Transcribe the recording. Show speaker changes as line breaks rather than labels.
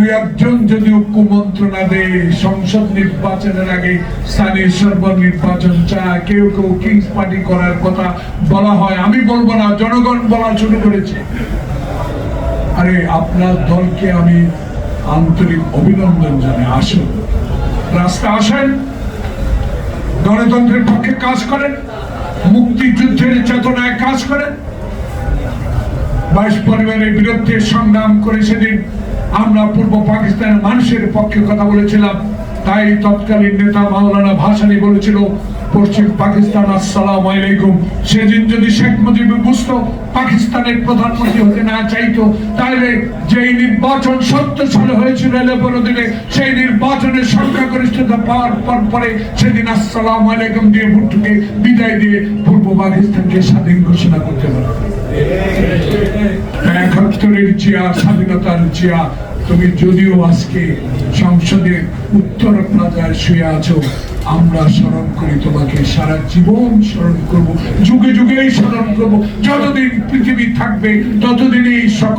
দুই একজন যদি ঐক্য মন্ত্রণা দেয় সংসদ নির্বাচনের আগে স্থানীয় সরকার নির্বাচন চায়, কেউ কেউ কিংস পার্টি করার কথা বলা হয়। আমি বলব না, জনগণ বলা শুরু করেছে। আরে, আপনার দলকে আমি আন্তরিক অভিনন্দন জানাই। আসুন। রাস্তা আসেন। গণতন্ত্রের পক্ষে কাজ করেন। মুক্তিযুদ্ধের চেতনায় কাজ করেন। বাইশ পরিবারের বিরুদ্ধে সংগ্রাম করে সেদিন আমরা পূর্ব পাকিস্তানের মানুষের পক্ষে কথা বলেছিলাম, তাই তৎকালীন নেতা মাওলানা ভাসানি বলেছিল, পশ্চিম পাকিস্তান, আসসালাম আলাইকুম। সেদিন যদি শেখ মুজিব বুঝতো, পাকিস্তানের প্রধানমন্ত্রী হতে না চাইতো তাহলে যেই নির্বাচন সত্য সালে হয়েছিল দিনে, সেই নির্বাচনের সংখ্যাগরিষ্ঠতা পাওয়ার পর পরে সেদিন আসসালাম আলাইকুম দিয়ে ভুট্টুকে বিদায় দিয়ে পূর্ব পাকিস্তানকে স্বাধীন ঘোষণা করতে পারে একাত্তরের জিয়া, স্বাধীনতার জিয়া তুমি যদিও আজকে সংসদে উত্তর প্লাজায় শুয়ে আছো, আমরা স্মরণ করি তোমাকে, সারা জীবন স্মরণ করব, যুগে যুগেই স্মরণ করব, যতদিন পৃথিবী থাকবে ততদিন এই সকল